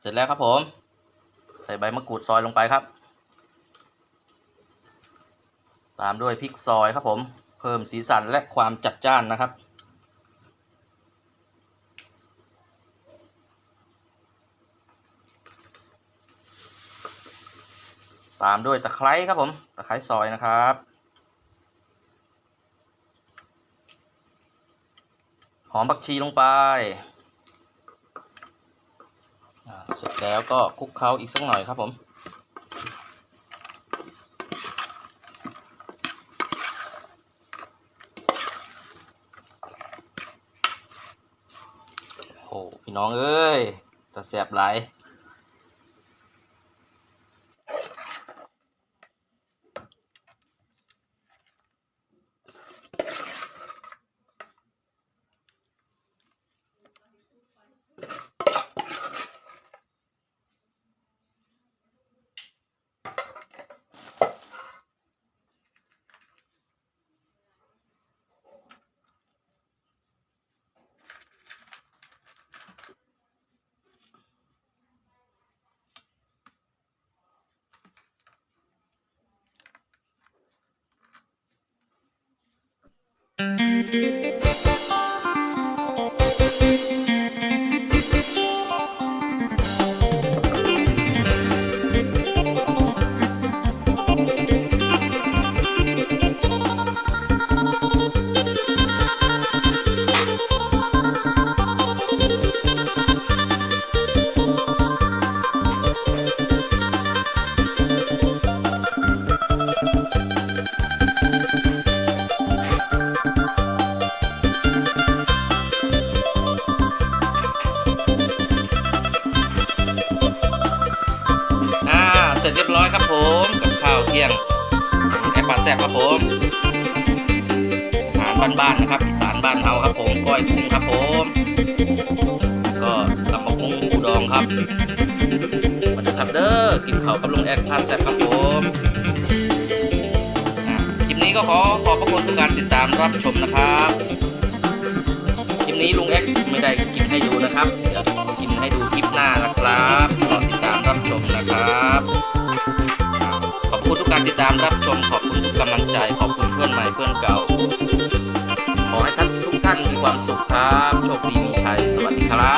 เสร็จแล้วครับผม ใส่ใบมะกรูดซอยลงไปครับ ตามด้วยพริกซอยครับผม เพิ่มสีสันและความจัดจ้านนะครับ ตามด้วยตะไคร้ครับผม ตะไคร้ซอยนะครับหอมผักชีลงไป เสร็จแล้วก็คลุกเคล้าอีกสักหน่อยครับผมโอ้พี่น้องเอ้ยแตะแสบไหลา ร็จเรียบร้อยครับผมกับข้าวเที่ยงแอปปลาแซ่บครับผมอาหารบ้านๆนะครับอีสานบ้านเฮาครับผมก้อยกุ้งครับผมก็ตำบักหุ่งปูดองครับมาดูครับเด้อกินข้าวกับลุงแอดพาแซ่บครับผมคลิปนี้ก็ขอขอบพระคุณทุกการติดตามรับชมนะครับคลิปนี้ลุงแอดไม่ได้กินให้ดูนะครับ ชม ขอบคุณทุกกำลังใจ ขอบคุณเพื่อนใหม่เพื่อนเก่า ขอให้ท่านทุกท่านมีความสุขครับ โชคดีมีชัย สวัสดีครับ